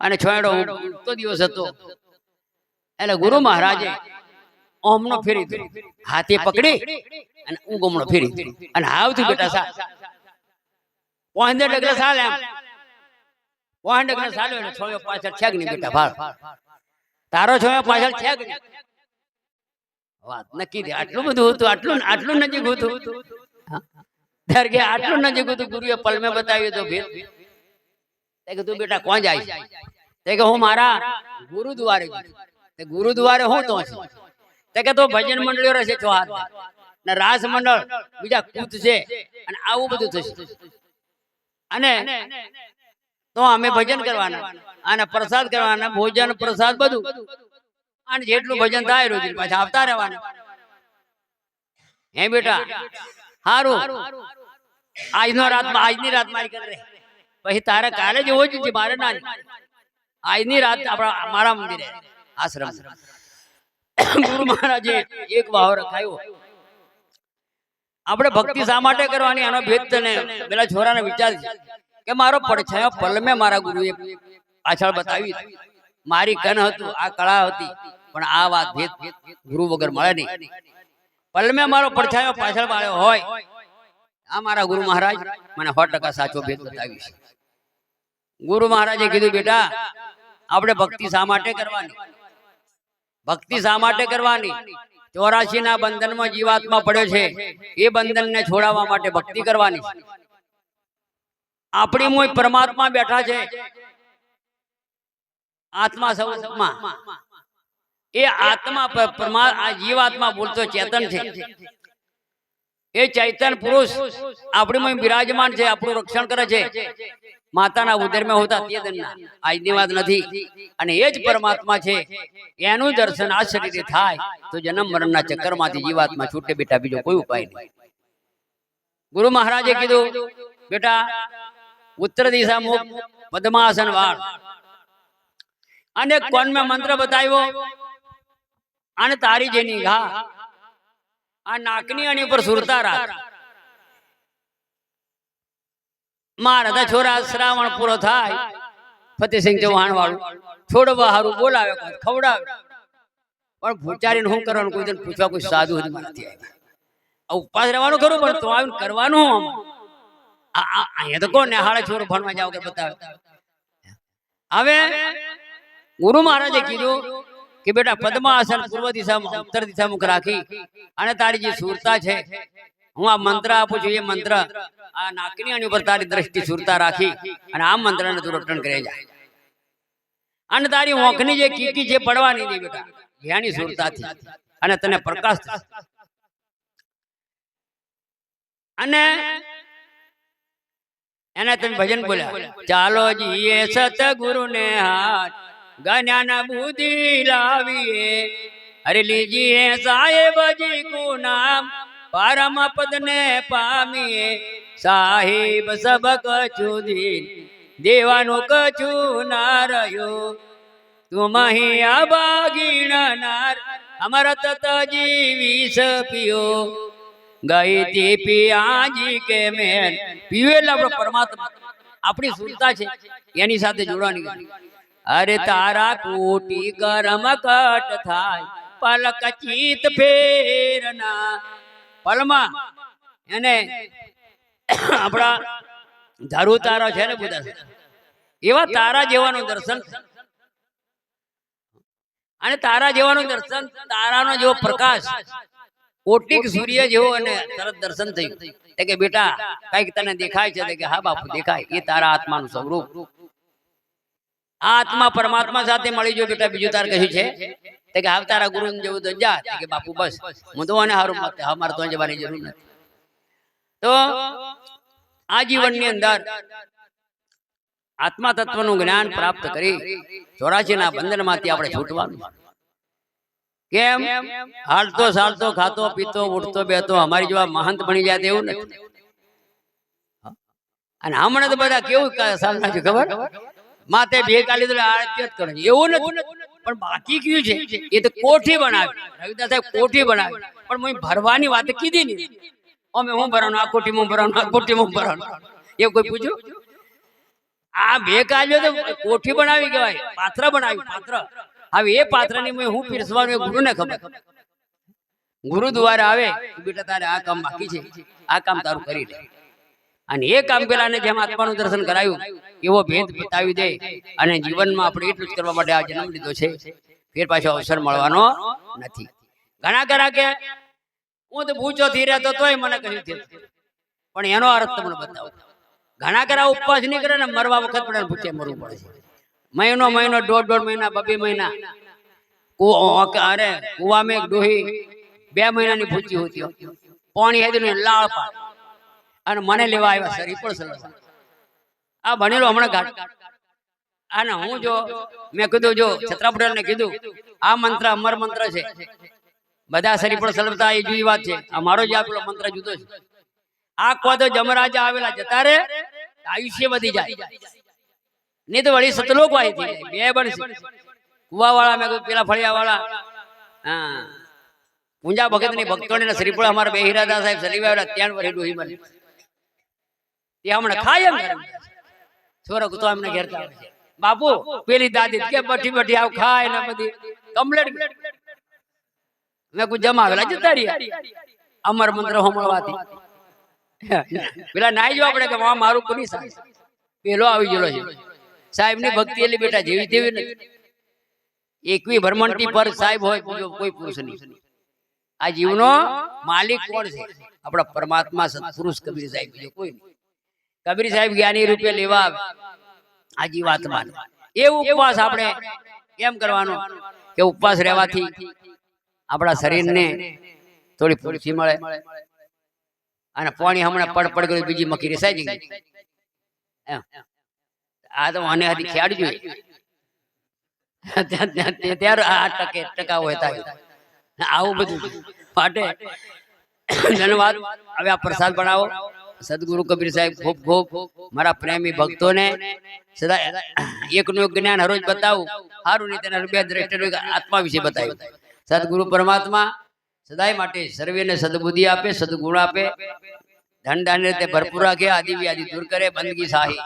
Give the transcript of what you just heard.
અને છોડો ઉગતો દિવસ હતો. એટલે ગુરુ મહારાજે ઓમનો ફેરી. હાથે પકડી અને ઊંઘમણો ફેરી અને આવતું બેટા સા પોંદર ડગલા સાલ એમ. પોંદર ડગલા સાલ્યો એટલે છોયો પાછળ છેક નહીં બેટા ભાળ. તારો છોયો પાછળ છેક વાત નક્કી દે આટલું બધું હતું આટલું આટલું નજીક હતું. હા. કે આટલું નજીક હતું ગુરુએ પલમે બતાવ્યું તો ભેદ તે કે તું બેટા કોણ જાય તે કે હું મારા ગુરુદ્વારે તે ગુરુદ્વારે હું તો તે કે તો ભજન મંડળીઓ રહેશે છો હાથ ને રાસ મંડળ બીજા કૂત છે. અને આવું બધું થશે. અને તો અમે ભજન કરવાના. અને પ્રસાદ કરવાના ભોજન પ્રસાદ બધું. અને જેટલું ભજન થાય રોજ પાછા આવતા રહેવાના. હે બેટા? હારું. આજનો રાત આજની રાત મારી કરી પછી તારે કાલે જ છે મારે ના આજની રાત આપણા મારા મંદિરે. આશ્રમ. ગુરુ મહારાજે એક વાહો રખાયો. આપણે ભક્તિ શા માટે કરવાની? આનો ભેદ તને પેલા છોરાને વિચાર કે મારો પડછાયો પલમે મારા ગુરુએ પાછળ બતાવી. મારી કન હતું આ કળા હતી પણ આ વાત ભેદ ગુરુ વગર મળે નહીં. પલમે મારો પડછાયો પાછળ વાળ્યો હોય. આ મારા ગુરુ મહારાજ મને સો ટકા સાચો ભેદ બતાવી છે. ગુરુ મહારાજે કીધું, બેટા, આપણે ભક્તિ શા માટે કરવાની? ભક્તિ શા માટે કરવાની? ચોરાશી ના બંધનમાં જીવાત્મા પડ્યો છે. એ બંધનને છોડાવવા માટે ભક્તિ કરવાની આપણી મોય પરમાત્મા બેઠા છે. આત્મા સૌમાં એ આત્મા પ- પરમા, આ જીવાત્મા બોલતો ચેતન છે. એ ચૈતન્ય પુરુષ આપણી બિરાજમાન છે આપણું રક્ષણ કરે છે. માતાના ઉદરમાં હોતા તે દનના આજની વાત નથી. અને એ જ પરમાત્મા છે. એનું દર્શન આ શરીરે થાય. તો જન્મ મરણના ચક્કરમાંથી જીવાતમાં છૂટે બેટા બીજો કોઈ ઉપાય નહીં. ગુરુ મહારાજે કીધું બેટા ઉત્તર દિશા મુખ પદ્માસન વાળ. અને કોણ મેં મંત્ર બતાવ્યો અને તારી જેની ઘા. આ નાકની અણી પર સુરતા રાખ મારા તા છોરા શ્રાવણ પૂરો થાય ફતેસિંહ ચૌહાણ વાળું છોડવા હારું બોલાવે કોઈ ખવડાવે પણ ભૂચારીને શું કરવાનું કોઈ દિન પૂછવા કોઈ સાધુ હજી નથી આવ્યા આ ઉપવાસ રહેવાનું ખરું પણ તો આવીને કરવાનું શું આમ? આ- આ- અહીંયા તો કોણ હાળે છોરો ભણવા જાવ કે બતાવે હવે ગુરુ મહારાજે કીધું કે બેટા પદ્માસન પૂર્વ દિશામાં ઉત્તર દિશામુખ રાખી. અને તારી જે સુરતા છે હું આ મંત્ર આપું છું એ મંત્ર આ નાકની ઉપર તારી દ્રષ્ટિ સુરતા રાખી અને આ મંત્રને તું રટણ કરે જાય. અને તારી ઓંખની જે કીકી છે પડવાની નહીં બેટા જ્ઞાની સુરતાથી. અને તને પ્રકાશ અને એને તમે ભજન બોલ્યા ચાલો જીએ સતગુરુ ને હાથ. જ્ઞાન બુદ્ધિ લાવીએ. હરે લીજીએ સાહેબજી કો નામ પરમ પદ ને પામીએ. સાહેબ સબ કછુ દીન દેવાનું કછું ના રહ્યું. તું મહી અભાગીણ નાર અમરત જીવીસ પિયો ગઈ તે પિયાજી કે મેન પીવેલ આપણો પરમાત્મા. આપણી સુરતા છે, એની સાથે જોડવાની. અરે તારા કોટી ગરમ કટ થાય પલક ચિત ફેરના. પલમાં એને આપણા ધારુ તારા છે ને બધા. એવા તારા જેવાનું દર્શન. અને તારા જેવાનું દર્શન તારાનો જેવો પ્રકાશ. કોટિક સૂર્ય જેવો અને તરત દર્શન થયું. કે બેટા કંઈક તને દેખાય છે કે હા બાપુ દેખાય. એ તારા આત્માનું સ્વરૂપ. આત્મા પરમાત્મા સાથે મળી જો બેટા બીજું તાર કહ્યું છે? તે કે હાવ ગુરુ જેવું તો જા. કે બાપુ બસ. હું તો આને હારું મત અમારે તો જવાની જરૂર નથી. તો આ જીવનની અંદર આત્મા તત્વનું જ્ઞાન પ્રાપ્ત કરી ચોરાશીના બંધનમાંથી આપણે છૂટવાનું. કેમ? હાલતો સાલતો, ખાતો, પીતો, ઉઠતો બેતો અમારી જેવા મહંત બની જાય તેવું નથી. અને હમણાં તો બધા કેવું સાલના છે ખબર? માથે ભેગા લીધું તો આરતી જ કરે એવું નથી. પણ બાકી કયું છે? એ તો કોઠી બનાવી. રવિદાસ સાહેબ કોઠી બનાવી. પણ હું ભરવાની વાત કીધી નહીં. અમે હું ભરવાનું આ કોઠી હું ભરવાનું આ કોઠી હું ભરવાનું. એવું કોઈ પૂછ્યું? આ બે કાજો તો કોઠી બનાવી કહેવાય. પાત્ર બનાવ્યું પાત્ર. હવે એ પાત્રની મેં હું પીરસવાનું એ ગુરુને ખબર. ગુરુ દ્વારા આવે બેટા તારે આ કામ બાકી છે. આ કામ તારું કરી દે અને એ કામ પેલાને જેમ આત્માનું દર્શન કરાયું એવો ભેદ બતાવી દે અને જીવનમાં આપણે એટલું જ કરવા માટે આ જન્મ લીધો છે, ફેર પાછો અવસર મળવાનો નથી. ઘણા ઘણા કે, હું તો ભૂચો થઈ રહેતો તોય મને કહ્યું થયું પણ એનો અર્થ તમને બતાવો. ઘણા ઘણા ઉપવાસ નહીં કરે ને મરવા વખત પણ ભૂચે મરવું પડે છે. મહિનો મહિનો, દોઢ દોઢ મહિના બબે મહિના. અરે કુવા મેં ડોહી બે મહિનાની ભૂચી હોતી પાણી હેદીને લાળ પાડ. અને મને લેવા આવ્યા સર એ પણ સરસ આ ભણેલો હમણાં ઘાટ અને હું જો મેં કીધું જો છત્રાપટેલ ને કીધું આ મંત્ર અમર મંત્ર છે. બધા શરીર પણ સલભતા એ જુદી વાત છે. અમારો જે આપેલો મંત્ર જુદો છે. આ કો તો જમરાજા આવેલા જતા રે આયુષ્ય વધી જાય. નહીં તો વળી સતલોક વાય થઈ જાય. બે બનશે. કુવા વાળા મેં કીધું પેલા ફળિયા વાળા હા. પૂંજા ભગતની ભક્તોને શ્રીપુરા અમારા બે હીરાદા સાહેબ સલીવા ત્યાં વળી ડોહી બની. તે હમણાં ખાય એમ. છોરો તો એમને ઘેરતા આવે છે. બાપુ પેલી દાદી કે બઠી બઠી આવ ખાય ને બધી. કમ્પ્લેટ. મેં કું જમાવેલા જતા રહ્યા અમર મંત્ર હોમળવાથી પેલા નાઈ જો આપણે કે માં મારું કોની સાહેબ પેલો આવી ગયેલો છે. સાહેબની ભક્તિ એટલી બેટા જેવી તેવી નથી. એકવી ભરમંટી પર સાહેબ હોય બીજો કોઈ પુરુષ નહીં. આ જીવનો માલિક કોણ છે? આપણા પરમાત્મા સત્પુરુષ કબીર સાહેબ બીજો કોઈ નહીં. કબીર સાહેબ જ્ઞાની રૂપે લેવા આ જીવાત્મા એ ઉપવાસ આપણે કેમ કરવાનો? કે ઉપવાસ રહેવાથી આપણા શરીરને થોડી ફૂરસી મળે. અને પાણી હમણાં પડ પડ ગયું બીજી મકી રેસાઈ ગઈ. આ તો મને હતી ખ્યાલ જોઈએ ત્યાં- ત્યાં- ત્યાં- ત્યારે આ ટકે ટકા હોય આવું બધું. માટે ધન્યવાદ. હવે આ પ્રસાદ બનાવો. સદગુરુ કબીર સાહેબ ખૂબ ખૂબ મારા પ્રેમી ભક્તોને સદા એકનું એક જ્ઞાન હરોજ બતાવું. સારું નહીં રૂપિયા દ્રષ્ટિ આત્મા વિશે બતાવ્યું. સદગુરુ પરમાત્મા સદાય માટે સર્વેને સદબુદ્ધિ આપે, સદગુણ આપે. ધન દાન રીતે ભરપૂર રાખે આદિ વ્યાધિ દૂર કરે, બંદગી સાહી.